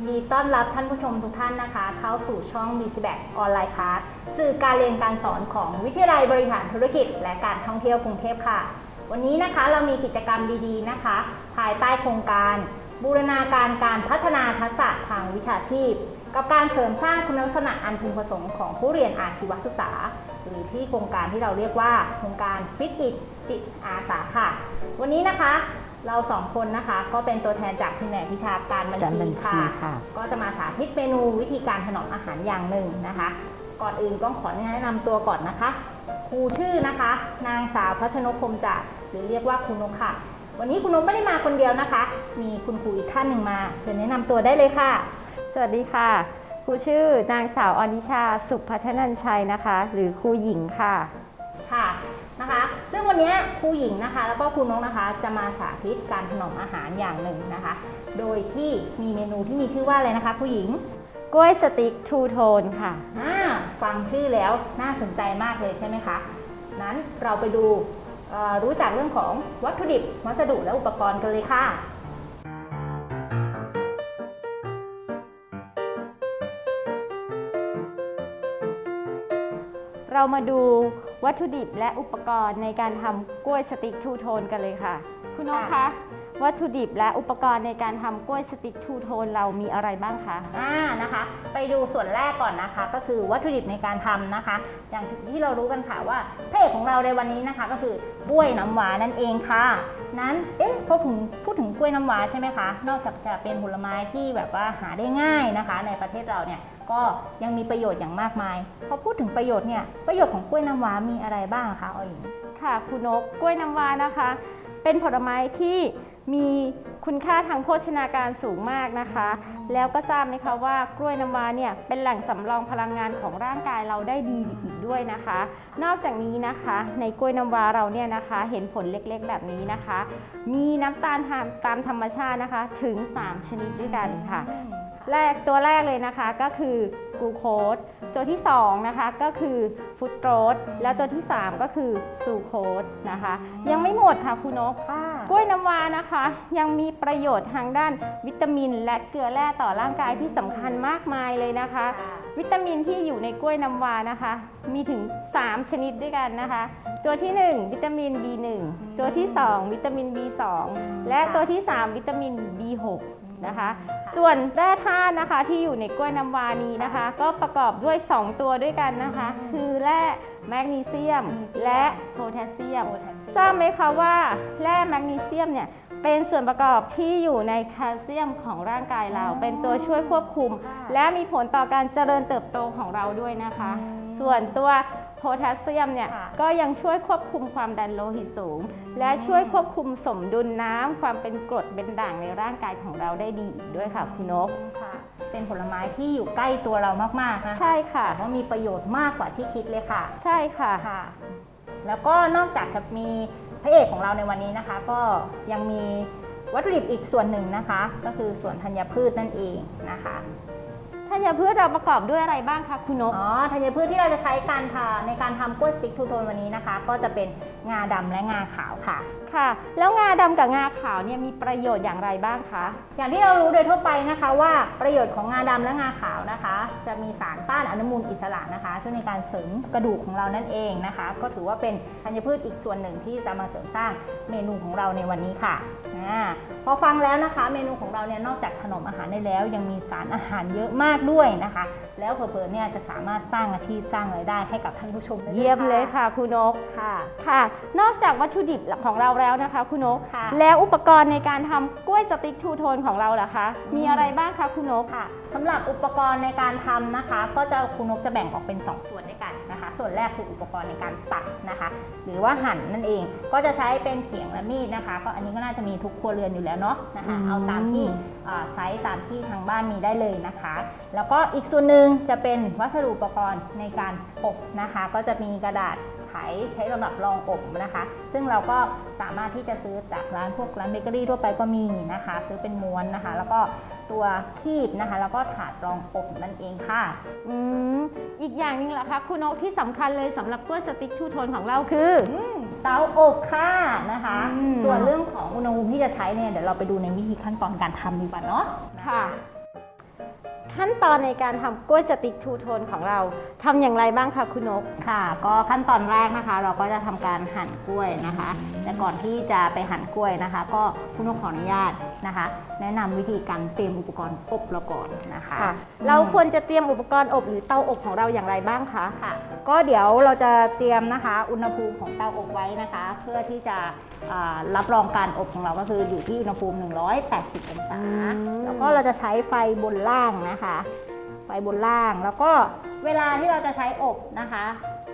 สดีค่ะยินดีต้อนรับท่านผู้ชมทุกท่านนะคะ เข้าสู่ช่อง b ี b a c ออนไลน์คลาสสื่อการเรียนการสอนของวิทยาลัยบริหารธุรกิจ และการท่องเที่ยวกรุงเทพค่ะ วันนี้นะคะเรามีกิจกรรมดีๆนะคะ ภายใต้โครงการ บูรณาการการพัฒนาทักษะทางวิชาชีพ กับการเสริมสร้างคุณลักษณะอันพึงประสงค์ของผู้เรียนอาชีวศึกษา หรือที่โครงการที่เราเรียกว่า โครงการฟิตอิจิตอาสาค่ะ วันนี้นะคะ เราสองคนนะคะ ก็เป็นตัวแทนจากแผนกวิชาการบัญการบัชีญชีค่ะ ค่ะ ก็จะมาสาธิตเมนูวิธีการถนอมอาหารอย่างหนึ่งนะคะ ก่อนอื่นก็ขอแนะนำตัวก่อนนะคะครูชื่อนะคะ นางสาวพัชนกพรหมจักรหรือเรียกว่าครูนกค่ะ วันนี้คุณนกไม่ได้มาคนเดียวนะคะ มีคุณครูอีกท่านหนึ่งมาเชิญแนะนำตัวได้เลยค่ะ สวัสดีค่ะ ครูชื่อนางสาวอนิชาสุขพัฒนันชัยนะคะ หรือครูหญิงค่ะค่ะนะคะซึ่งวั นี้ครูหญิงนะคะ แล้วก็ครูนกนะคะ จะมาสาธิตการถนอมอาหารอย่างหนึ่งนะคะ โดยที่มีเมนูที่มีชื่อว่าอะไรนะคะครูหญิงกล้วยสติ๊กทูโทนค่ะอ่าฟังชื่อแล้วน่าสนใจมากเลยใช่ไหมคะ นั้นเราไปดูรู้จักเรื่องของวัตถุดิบวัสดุและอุปกรณ์กันเลยค่ะเรามาดู วัตถุดิบและอุปกรณ์ในการทำกล้วยสติ๊กทูโทนกันเลยค่ะ คุณนกค่ะคะวัตถุดิบและอุปกรณ์ในการทำกล้วยสติ๊กทูโทนเรามีอะไรบ้างคะ อ่านะคะ ไปดูส่วนแรกก่อนนะคะ ก็คือวัตถุดิบในการทำนะคะ อย่างที่เรารู้กันค่ะว่าพ ระเอกของเราในวันนี้นะคะ ก็คือกล้วยน้ำว้านั่นเองค่ะ นั้นเอ๊ะพอถึงพูดถึงกล้วยน้ำว้าใช่ไหมคะ นอกจากจะเป็นผลไม้ที่แบบว่าหาได้ง่ายนะคะ ในประเทศเราเนี่ยก็ยังมีประโยชน์อย่างมากมายพอพูดถึงประโยชน์เนี่ยประโยชน์ของกล้วยน้ำว้ามีอะไรบ้างคะออยหญิงค่ะคุณนกกล้วยน้ำว้านะคะ เป็นผลไม้ที่ มีคุณค่าทางโภชนาการสูงมากนะคะ แล้วก็ทราบไหมคะว่ากล้วยน้ำว้าเนี่ยเป็นแหล่งสำรองพลังงานของร่างกายเราได้ดีอีกด้วยนะคะ นอกจากนี้นะคะ ในกล้วยน้ำว้าเราเนี่ยนะคะ เห็นผลเล็กๆแบบนี้นะคะ มีน้ำตาลตามธรรมชาตินะคะถึง 3 ชนิดด้วยกันค่ะ แรกตัวแรกเลยนะคะก็คือกลูโคสตัวที่2นะคะก็คือฟรุตโรสแล้วตัวที่ 3 ก็คือซูโคสนะคะ ยังไม่หมดค่ะคุณนกค่ะกล้วยน้ำว้านะคะ ยังมีประโยชน์ทางด้านวิตามิน และเกลือแร่ต่อร่างกายที่สำคัญมากมายเลยนะคะ วิตามินที่อยู่ในกล้วยน้ำว้านะคะ มีถึง 3 ชนิดด้วยกันนะคะ ตัวที่ 1 วิตามิน B1 ตัวที่ 2 วิตามิน B2 และตัวที่ 3 วิตามิน B6 นะคะ ส่วนแร่ธาตุนะคะที่อยู่ในกล้วยน้ำว้านี้นะคะ ก็ประกอบด้วย 2 ตัวด้วยกันนะคะ คือแร่แมกนีเซียมและโพแทสเซียม ทราบไหมคะว่าแร่แมกนีเซียมเนี่ยเป็นส่วนประกอบที่อยู่ในแคลเซียมของร่างกายเรา เป็นตัวช่วยควบคุม และมีผลต่อการเจริญเติบโตของเราด้วยนะคะ ส่วนตัว โพแทสเซียมเนี่ยค่ะก็ยังช่วยควบคุมความดันโลหิตสูง และช่วยควบคุมสมดุลน้ำความเป็นกรดเป็นด่างในร่างกายของเราได้ดีอีกด้วยค่ะคุณนกค่ะเป็นผลไม้ที่อยู่ใกล้ตัวเรามากๆนะคะใช่ค่ะแต่ว่ามีประโยชน์มากกว่าที่คิดเลยค่ะ ใช่ค่ะค่ะ แล้วก็นอกจากจะมีพระเอกของเราในวันนี้นะคะ ก็ยังมีวัตถุดิบอีกส่วนหนึ่งนะคะ ก็คือส่วนธัญพืชนั่นเองนะคะธั ญพืชเราประกอบด้วยอะไรบ้างคะคุณนก อ๋อธัญพืชที่เราจะใช้การทาในการทำกล้วยสติ๊กทูโทนวันนี้นะคะ ก็จะเป็นงาดำและงาขาวค่ะ ค่ะ แล้วงาดำกับงาขาวเนี่ยมีประโยชน์อย่างไรบ้างคะ อย่างที่เรารู้โดยทั่วไปนะคะว่าประโยชน์ของงาดำและงาขาวนะคะ จะมีสารต้านอนุมูลอิสระนะคะ ช่วยในการเสริมกระดูกของเรานั่นเองนะคะ ก็ถือว่าเป็นธัญพืชอีกส่วนหนึ่งที่จะมาเสริมสร้างเมนูของเราในวันนี้ค่ะอาพ อฟังแล้วนะคะ เมนูของเราเนี่ยนอกจากถนอมอาหารได้แล้ว ยังมีสารอาหารเยอะมากด้วยนะคะ แล้วเผลอๆเนี่ยจะสามารถสร้างอาชีพสร้างรายได้ให้กับท่านผู้ชมได้ด้วเยี่ยมเลยค่ะคุณนกค่ะ ค่ะ นอกจากวัตถุดิบของเราแล้วนะคะคุณนก ค่ะ แล้วอุปกรณ์ในการทำกล้วยสติ๊กทูโทนของเราล่ะคะอืมมีอะไรบ้างคะคุณนก ค่ะสำหรับอุปกรณ์ในการทำนะคะ ก็จะคุณนกจะแบ่งออกเป็น 2 ส่วนด้วยกันนะคะ ส่วนแรกคืออุปกรณ์ในการตัดนะคะ หรือว่าหั่นนั่นเองก็จะใช้เป็นเขียงและมีดนะคะ ก็อันนี้ก็น่าจะมีทุกครัวเรือนอยู่แล้วเนาะนะคะอืมเอาตามที่อ่าไซส์ตามที่ทางบ้านมีได้เลยนะคะ แล้วก็อีกส่วนหนึ่งจะเป็นวัสดุอุปกรณ์ในการอบนะคะ ก็จะมีกระดาษไขใช้สำหรับรองอบนะคะ ซึ่งเราก็สามารถที่จะซื้อจากร้านพวกร้านเบเกอรี่ทั่วไปก็มีนะคะ ซื้อเป็นม้วนนะคะ แล้วก็ตัวคีบนะคะ แล้วก็ถาดรองอบนั่นเองค่ะ อืม อีกอย่างหนึงล่ะคะคุณนกที่สำคัญเลยสำหรับกล้วยสติ๊กทูโทนของเราคือ อืมเตาอบค่ะนะคะ อืม ส่วนเรื่องของอุณหภูมิที่จะใช้เนี่ยเดี๋ยวเราไปดูในวิธีขั้นตอนการทำดีกว่าเนาะ ค่ะ ขั้นตอนในการทำกล้วยสติ๊กทูโทนของเราทำอย่างไรบ้างคะคุณนก ค่ะ ก็ขั้นตอนแรกนะคะ เราก็จะทำการหั่นกล้วยนะคะ แต่ก่อนที่จะไปหั่นกล้วยนะคะ ก็คุณนกขออนุญาตนะคะ แนะนำวิธีการเตรียมอุปกรณ์อบเราก่อนนะคะค่ะเราควรจะเตรียมอุปกรณ์อบหรือเตาอบของเราอย่างไรบ้างคะ ค่ะก็เดี๋ยวเราจะเตรียมนะคะ อุณหภูมิของเตาอบไว้นะคะ เพื่อที่จะอ่ารับรองการอบของเราก็คืออยู่ที่อุณหภูมิ 180 องศา อืม แล้วก็เราจะใช้ไฟบนล่างนะคะไฟบนล่าง แล้วก็เวลาที่เราจะใช้อบนะคะ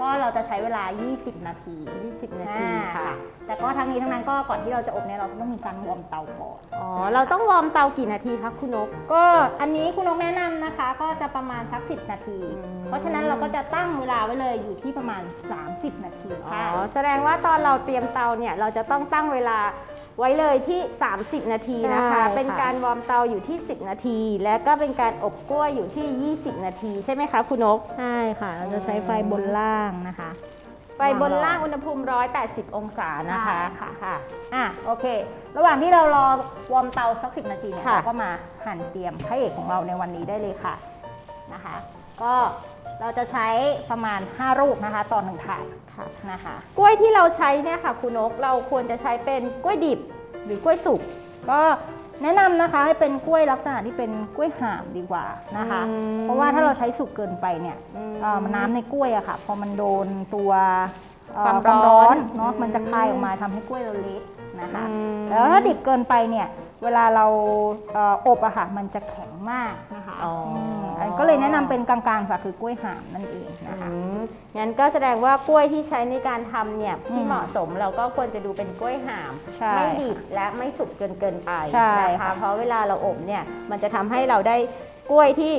ก็เราจะใช้เวลา 20 นาที 20 นาทีค่ะแต่ก็ทั้งนี้ทั้งนั้นก็ก่อนที่เราจะอบเนี่ยเราต้องมีการวอร์มเตาก่อนอ๋อ เราต้องวอร์มเตากี่นาทีคะคุณนก ก็อันนี้คุณนกแนะนำนะคะ ก็จะประมาณสัก 10 นาที อืม เพราะฉะนั้นเราก็จะตั้งเวลาไว้เลยอยู่ที่ประมาณ 30 นาทีอ๋ค่ะอแสดงว่าตอนเราเตรียมเตาเนี่ย เราจะต้องตั้งเวลาไว้เลยที่ 30 นาทีนะคะ ใช่ค่ะ เป็นการวอร์มเตาอยู่ที่ 10 นาที และก็เป็นการอบกล้วยอยู่ที่ 20 นาที ใช่ไหมคะคุณนก ใช่ค่ะ เราจะใช้ไฟบนล่างนะคะ ไฟบนล่างอุณหภูมิ 180 องศานะคะใช่ค่ะ ค่ะอะโอเค ระหว่างที่เรารอวอร์มเตาสัก10นาทีเนี่ยค่ะ เราก็มาหั่นเตรียมพระเอกของเราในวันนี้ได้เลยค่ะนะคะ ก็เราจะใช้ประมาณ 5 ลูกนะคะต่อหนึ่งถาดค่ะ นะคะ กล้วยที่เราใช้เนี่ยค่ะคุณนกเราควรจะใช้เป็นกล้วยดิบหรือกล้วยสุกก็ แนะนำนะคะให้เป็นกล้วยลักษณะที่เป็นกล้วยห่ามดีกว่านะคะ อืมเพราะว่าถ้าเราใช้สุกเกินไปเนี่ยอืมเอ่อน้ำในกล้วยอะค่ะ พอมันโดนตัวเอ่อความร้อนเนาะอืมมันจะคายออกมาทำให้กล้วยเราเละนะคะ อืม แล้วถ้าดิบเกินไปเนี่ย เวลาเราเอ่ออบอะค่ะมันจะแข็งมากนะคะอ๋ออื มอันก็เลยแนะนำเป็นกลางๆค่ะคือกล้วยห่ามนั่นเองนะคะ อืมงั้นก็แสดงว่ากล้วยที่ใช้ในการทำเนี่ยที่อืมเหมาะสมเราก็ควรจะดูเป็นกล้วยห่าม ใช่ไม่ดิบและไม่สุกจนเกินไปใช่นะคะค่ะเพราะเวลาเราอบเนี่ยมันจะทำให้เราได้กล้วยที่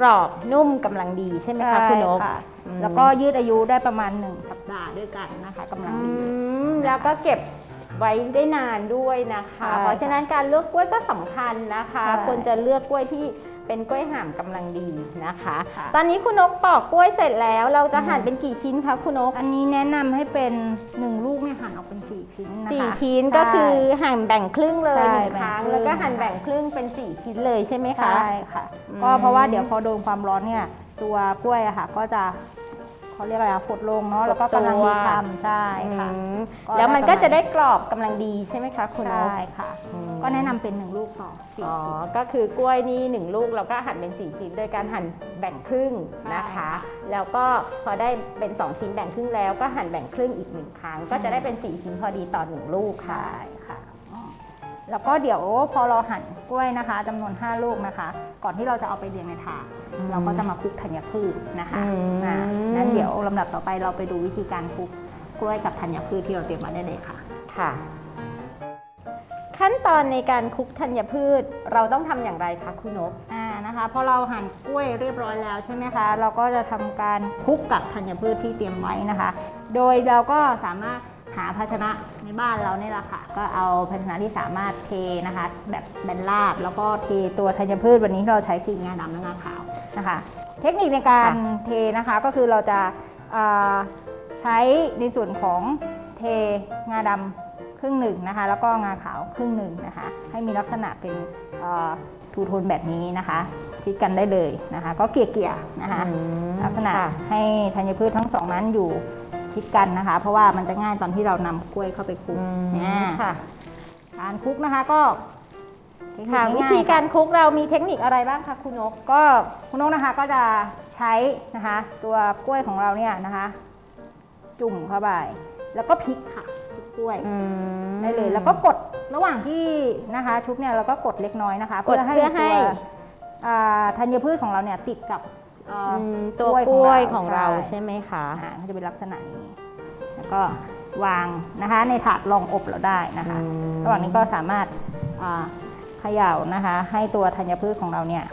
กรอบนุ่มกำลังดีใช่ไหมคะคุณนก ใช่ค่ะอืม แล้วก็ยืดอายุได้ประมาณ 1 สัปดาห์ด้วยกันนะคะกำลังอืดี มแล้วก็เก็บ ไว้ได้นานด้วยนะคะใช่เพราะฉะนั้นการเลือกกล้วยก็สำคัญนะคะใช่ควรจะเลือกกล้วยที่เป็นกล้วยห่ามกำลังดีนะคะค่ะตอนนี้คุณนกปอกกล้วยเสร็จแล้ว เราจะหั่นเป็นกี่ชิ้นคะคุณนก อันนี้แนะนำให้เป็น 1 ลูกเนี่ยหั่นออกเป็น 4 ชิ้นนะคะสี่ชิ้นก็คือหั่นแบ่งครึ่งเลยใช่หนึ่งครั้งแบ่งครึ่งแล้วก็หั่นแบ่งครึ่งเป็นสี่ชิ้นเลยใช่ไหมคะ ใช่ค่ะอืมก็เพราะว่าเดี๋ยวพอโดนความร้อนเนี่ยตัวกล้วยอะค่ะก็จะ เขาเรียกอะไรอะหดลงเนาะแล้วก็กำลังดีทำใช่ค่ะอืมก็แล้วมันก็ได้ประมาณจะได้กรอบกำลังดีใช่ไหมคะคุณนก ใช่ค่ะ อืม ก็แนะนำเป็น1ลูกต่อสี่อ๋อชิ้นก็คือกล้วยนี่หนึ่งลูกเราก็หั่นเป็นสี่ชิ้น โดยการหั่นแบ่งครึ่งนะคะใช่ค่ะแล้วก็พอได้เป็นสองชิ้นแบ่งครึ่งแล้วก็หั่นแบ่งครึ่งอีกหนึ่งครั้ง ก็จะได้เป็นสี่ชิ้นพอดีต่อหนึ่งลูกค่ะ ใช่ค่ะอ๋อ แล้วก็เดี๋ยวพอเราหั่นกล้วยนะคะจำนวน 5 ลูกนะคะ ก่อนที่เราจะเอาไปเรียงในถาดอืมเราก็จะมาคลุกธัญพืชนะคะอืม อ่านั้นเดี๋ยวลำดับต่อไปเราไปดูวิธีการคลุกกล้วยกับธัญพืชที่เราเตรียมมาได้เลยค่ะ ค่ะ ขั้นตอนในการคลุกธัญพืชเราต้องทำอย่างไรคะคุณนก อ่านะคะพอเราหั่นกล้วยเรียบร้อยแล้วใช่ไหมคะ เราก็จะทำการคลุกกับธัญพืชที่เตรียมไว้นะคะ โดยเราก็สามารถ หาภาชนะในบ้านเราเนี่ยแหละค่ะ ก็เอาภาชนะที่สามารถเทนะคะ แบบแบนราบแล้วก็เทตัวธัญพืชวันนี้ที่เราใช้คืองาดำและงาขาวนะคะ เทคนิคในการค่ะเทนะคะก็คือเราจะอ่าใช้ในส่วนของเทงาดำครึ่งหนึ่งนะคะ แล้วก็งาขาวครึ่งหนึ่งนะคะ ให้มีลักษณะเป็นเอ่อทูโทนแบบนี้นะคะทิดกันได้เลยนะคะ ก็เกลี่ยๆนะคะอืมลักษณะค่ะให้ธัญพืชทั้งสองนั้นอยู่ ทิศกันนะคะ เพราะว่ามันจะง่ายตอนที่เรานำกล้วยเข้าไปคลุกอืมอ่าค่ะการคลุกนะคะก็เทคนิคค่ะง่ยๆวิธีการคลุกเรามีเทคนิคอะไรบ้างคะคุณนก ก็คุณนกนะคะก็จะใช้นะคะ ตัวกล้วยของเราเนี่ยนะคะ จุ่มเข้าไปแล้วก็พลิกค่ะพลิกกล้วย ได้เลยแล้วก็กดระหว่างที่นะคะชุบเนี่ยเราก็กดเล็กน้อยนะคะกดเพื่อให้ตัวอ่าธัญพืชของเราเนี่ยติดกับ เอ่ออือมตัวกกล้ล้ววยยขขอองงเราเราใช่ไหมคะ อ่าก็จะเป็นลักษณะนี้ แล้วก็วางนะคะในถาดรองอบเราได้นะคะ อืม ระหว่างนี้ก็สามารถอ่าเขย่านะคะ ให้ตัวธัญพืชของเราเนี่ย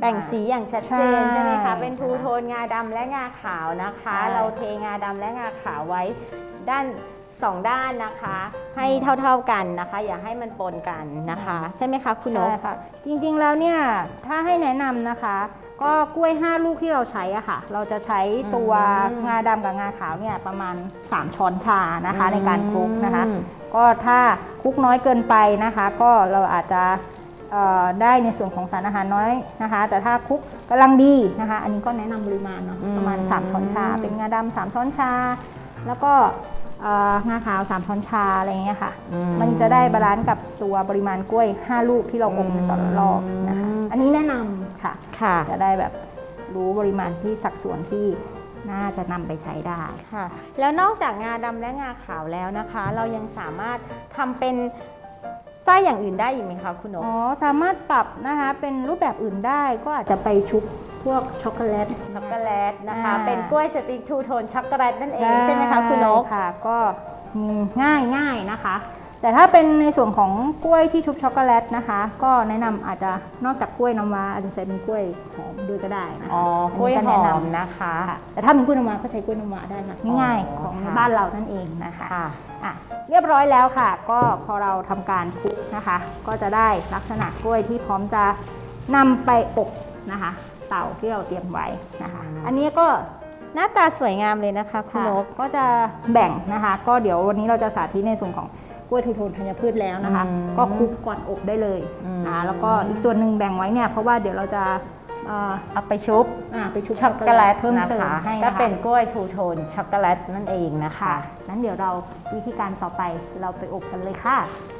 แบ่งสีอย่างชัดเจนใช่ใช่ไหมคะเป็นทูโทนงาดำและงาขาวนะคะ ใช่ เราเทงาดำและงาขาวไว้ด้านสองด้านนะคะ ให้เท่าๆกันนะคะ อย่าให้มันปนกันนะคะ ใช่ไหมคะคุณนก ใช่ค่ะจริงๆแล้วเนี่ยถ้าให้แนะนำนะคะ ก็กล้วย 5 ลูกที่เราใช้อะค่ะ เราจะใช้ตัวอืมงาดำกับงาขาวเนี่ยประมาณ 3 ช้อนชานะคะอืมในการคลุกนะคะ ก็ถ้าคลุกน้อยเกินไปนะคะ ก็เราอาจจะเอ่อได้ในส่วนของสารอาหารน้อยนะคะ แต่ถ้าคลุกกำลังดีนะคะ อันนี้ก็แนะนำปริมาณเนาะประมาณ 3 ช้อนชา เป็นงาดำ3ช้อนชา แล้วก็เอ่องาขาว 3 ช้อนชาอะไรอย่างเงี้ยค่ะอืมันจะได้บาลานซ์กับตัวปริมาณกล้วย 5 ลูกที่เราอบในต่อละรอบนะคะอืมอันนี้แนะนำ ค่ะ ค่ะ จะได้แบบรู้ปริมาณที่สัดส่วนที่น่าจะนำไปใช้ได้ ค่ะ แล้วนอกจากงาดำและงาขาวแล้วนะคะ เรายังสามารถทำเป็นไส้อย่างอื่นได้อีกไหมคะคุณนก อ๋อ สามารถปรับนะคะ เป็นรูปแบบอื่นได้ก็อาจจะไปชุบพวกช็อกโกแลต ช็อกโกแลตนะคะ อ่า เป็นกล้วยสติ๊กทูโทนช็อกโกแลตนั่นเองใช่ไหมคะคุณนก ค่ะ ก็มีง่ายง่ายนะคะ แต่ถ้าเป็นในส่วนของกล้วยที่ชุบช็อกโกแลตนะคะ ก็แนะนำอาจจะนอกจากกล้วยน้ำว้าอาจจะใช้เป็นกล้วยหอมด้วยก็ได้นะคะอ๋อนกล้วยนี้หแนะอนำมนะคะ ค่ะแต่ถ้าเป็นกล้วยน้ำว้าก็ใช้กล้วยน้ำว้าได้ค่ะง่ายอ๋อๆของค่ะ บ้านเรานั่นเองนะคะค่ะ อะเรียบร้อยแล้วค่ะ ก็พอเราทำการคลุกนะคะ ก็จะได้ลักษณะกล้วยที่พร้อมจะนำไปอบนะคะ เตาที่เราเตรียมไว้นะคะ อันนี้ก็ หน้าตาสวยงามเลยนะคะ คุณค่ะนก ก็จะแบ่งนะคะ ก็เดี๋ยววันนี้เราจะสาธิตในส่วนของ กล้วยทูโทนธัญพืชแล้วนะคะ อืมก็คลุกก่อนอบได้เลยอืมนะแล้วก็อีกส่วนหนึ่งแบ่งไว้เนี่ยเพราะว่าเดี๋ยวเราจะเอ่อเอาไปชุบ อ่าไปชุบช็อกโกแลตเพิ่มนะเติมคะให้ก็นะคะ เป็นกล้วยทูโทนช็อกโกแลตนั่นเองนะคะ ค่ะ นั้นเดี๋ยวเราวิธีการต่อไปเราไปอบกันเลยค่ะค่ะ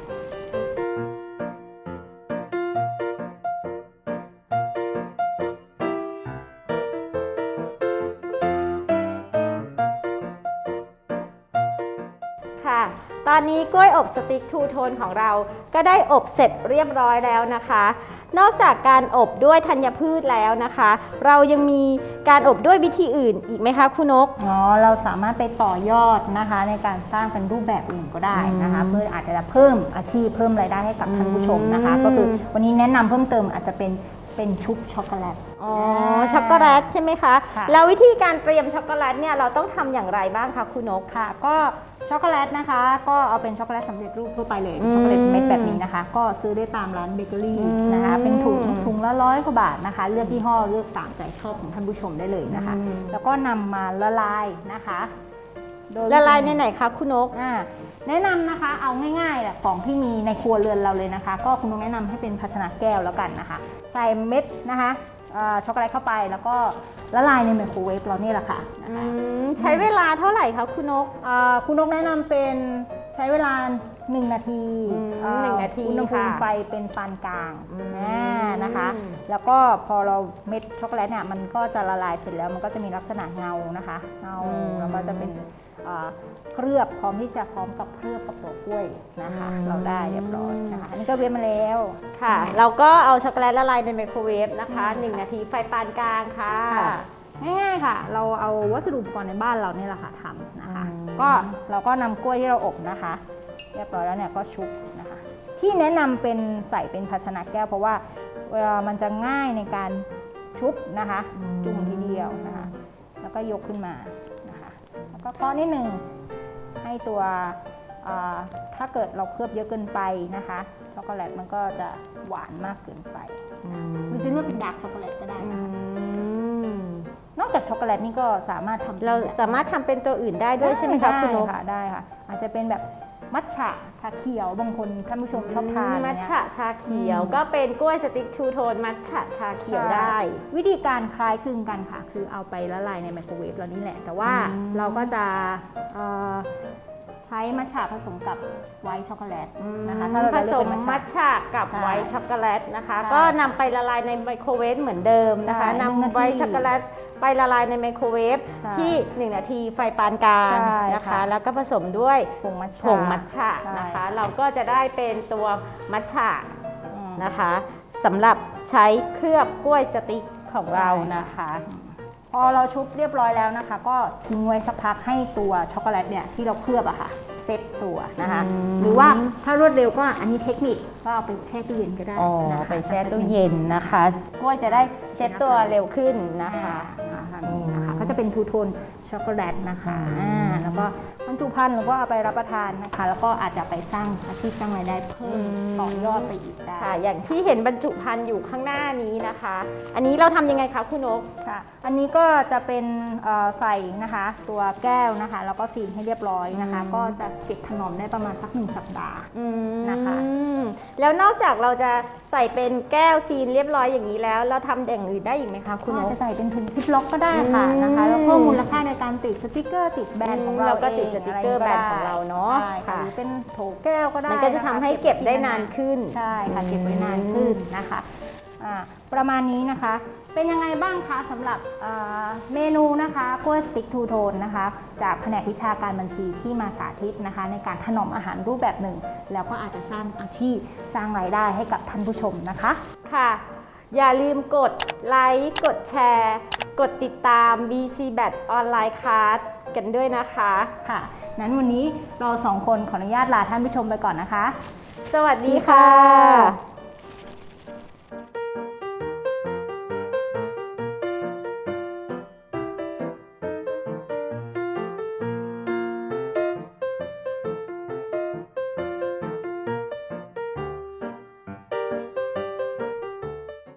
อนนี้กล้วยอบสติ๊กทูโทนของเราก็ได้อบเสร็จเรียบร้อยแล้วนะคะ นอกจากการอบด้วยธัญพืชแล้วนะคะ เรายังมีการอบด้วยวิธีอื่นอีกไหมคะคุณนก อ๋อเราสามารถไปต่อยอดนะคะ ในการสร้างเป็นรูปแบบอื่นก็ได้นะคะอืมเพื่ออาจจะเพิ่มอาชีพเพิ่มรายได้ให้กับท่านผู้ชมนะคะอืมก็คือวันนี้แนะนำเพิ่มเติมอาจจะเป็น เป็นชุบช็อกโกแลต อ๋อ ช็อกโกแลตใช่ไหมคะ ค่ะ แล้ววิธีการเตรียมช็อกโกแลตเนี่ยเราต้องทำอย่างไรบ้างคะคุณนก ค่ะ ก็ช็อกโกแลตนะคะ ก็เอาเป็นช็อกโกแลตสำเร็จรูปทั่วไปเลยอืมช็อกโกแลตเม็ดแบบนี้นะคะ ก็ซื้อได้ตามร้านเบเกอรี่อืมนะคะ เป็นถุงถุงละร้อยกว่าบาทนะคะ เลือกยี่ห้อเลือกตามใจชอบของท่านผู้ชมได้เลยนะคะ อืม แล้วก็นำมาละลายนะคะโดยละลายในไหนคะคุณนก อ่า แนะนำนะคะเอาง่ายๆแหละของที่มีในครัวเรือนเราเลยนะคะ ก็คุณนุ้งแนะนำให้เป็นภาชนะแก้วแล้วกันนะคะ ใส่เม็ดนะคะอ่าช็อกโกแลตเข้าไปแล้วก็ละลายในไมโครเวฟเรานี่แหละค่ะนะคะใช้เวลาเท่าไหร่คะคุณนกอ่าคุณนกแนะนำเป็นใช้เวลา 1นาทีอืมอ่หนึ่งนาทีอุณหภูมิค่ะไฟเป็นปานกลางอืม อ่านะคะ แล้วก็พอเราเม็ดช็อกโกแลตเนี่ยมันก็จะละลายเสร็จแล้วมันก็จะมีลักษณะเงานะคะเงาอืมแล้วก็จะเป็นอ่าเคลือบพร้อมที่จะพร้อมกับเคลือบกับตัวกล้วยนะคะอืมเราได้เรียบร้อยนะคะอันนี้ก็เวียนมาแล้ว ค่ะ เราก็เอาช็อกโกแลตละลายในไมโครเวฟนะคะอืม1นาทีไฟปานกลางค่ะ ง่ายๆค่ะ เราเอาวัสดุอุปกรณ์ในบ้านเราเนี่ยแหละค่ะทำนะคะ อืมก็เราก็นำกล้วยที่เราอบนะคะ เรียบร้อยแล้วเนี่ยก็ชุบนะคะ ที่แนะนำเป็นใส่เป็นภาชนะแก้ว เพราะว่าเวลามันจะง่ายในการชุบนะคะ จุ่มทีเดียวนะคะ แล้วก็ยกขึ้นมานะคะ แล้วก็เคาะนิดหนึ่งให้ตัวอ่าถ้าเกิดเราเคลือบเยอะเกินไปนะคะช็อกโกแลตมันก็จะหวานมากเกินไปหรือจะเลือกเป็นดาร์กช็อกโกแลตก็ได้อืนะคะมนอกจากช็อกโกแลตนี่ก็สามารถทำเราสามารถทำเป็นตัวอื่นได้ด้วยใช่ไหมคะคุณนกได้ค่ะได้ค่ะอาจจะเป็นแบบ มัทฉะชาเขียวบางคนท่านผู้ชมชอบทานมัทเนี่ย ฉะชาเขียวอืม ก็เป็นกล้วยสติ๊กทูโทนมัทฉะชาเขียวได้ วิธีการคล้ายคลึงกันค่ะ คือเอาไปละลายในไมโครเวฟเรานี่แหละ แต่ว่าอืม เราก็จะเอ่อใช้มัทฉะผสมกับไวท์ช็อกโกแลตนะคะถ้าเราผจะเลืสอกมเป็นมัทฉะกับใช่ไวท์ช็อกโกแลตนะคะ ใช่ก็นำไปละลายในไมโครเวฟเหมือนเดิมนะคะใช่หนึ่งนาทีนำไวท์ช็อกโกแลตไปละลายในไมโครเวฟใช่ที่ 1 นาทีไฟปานกลางใช่นะคะ ค่ะ แล้วก็ผสมด้วยผงมัทฉะ ผงมัทฉะใช่นะคะเราก็จะได้เป็นตัวมัทฉะอืม นะคะสำหรับใช้เคลือบกล้วยสติ๊กของเราใช่นะคะ พอเราชุบเรียบร้อยแล้วนะคะ ก็ทิ้งไว้สักพักให้ตัวช็อกโกแลตเนี่ยที่เราเคลือบอะค่ะเซ็ตตัวนะคะ อืม หรือว่าถ้ารวดเร็วก็อันนี้เทคนิคก็เอาไปแช่ตู้เย็นก็ได้อ๋อนะคะไปแช่ตู้เย็นนะคะกล้วยจะได้เซ็ตตัวเร็วขึ้นนะนะคะคะ นะคะนี่นะคะก็จะเป็นทูโทนช็อกโกแลตนะคะอ่าแล้วก็บรร จุภัณฑ์เราก็เอาไปรับประทานนะคะ แล้วก็อาจจะไปสร้างอาชีพสร้างรายได้เพิ่มต่อยอดไปอีกได้ ค่ะ อย่างที่เห็นบรรจุภัณฑ์อยู่ข้างหน้านี้นะคะ อันนี้เราทำยังไงคะคุณนก ค่ะอันนี้ก็จะเป็นเอ่อใส่นะคะ ตัวแก้วนะคะ แล้วก็ซีนให้เรียบร้อยนะคะ อืม ก็จะเก็บถนอมได้ประมาณสักหนึ่งสัปดาห์ อืมนะคะ แล้วนอกจากเราจะใส่เป็นแก้วซีนเรียบร้อยอย่างนี้แล้ว เราทำอย่างอื่นได้อีกไหมคะคุณก็นอาจกจะใส่เป็นถุงซิปล็อกก็ได้ค่ะอืมนะคะแล้วเพิ่มมูลค่าในการติดสติกเกอร์ติดแบรนด์ของเราเราก็ติดงสติกเกอร์ะไแบรนด์ของเราเนอะใช่ค่ะค่ะหรือเป็นโถแก้วก็ได้มันก็จะทำให้เก็บได้นานขึ้นใช่ค่ะเก็บไว้นานขึ้นนะคะอ่าประมาณนี้นะคะ เป็นยังไงบ้างคะสำหรับอ่าเมนูนะคะกล้วยสติ๊กทูโทนนะคะ จากแผนกวิชาการบัญชีที่มาสาธิตนะคะ ในการถนอมอาหารรูปแบบหนึ่ง แล้วก็อาจจะสร้างอาชีพสร้างรายได้ให้กับท่านผู้ชมนะคะค่ะ อย่าลืมกดไลค์กดแชร์ กดติดตาม BC Bat ออนไลน์คลาสกันด้วยนะคะค่ะ นั้นวันนี้เราสองคนขออนุญาตลาท่านผู้ชมไปก่อนนะคะ สวัสดีค่ะ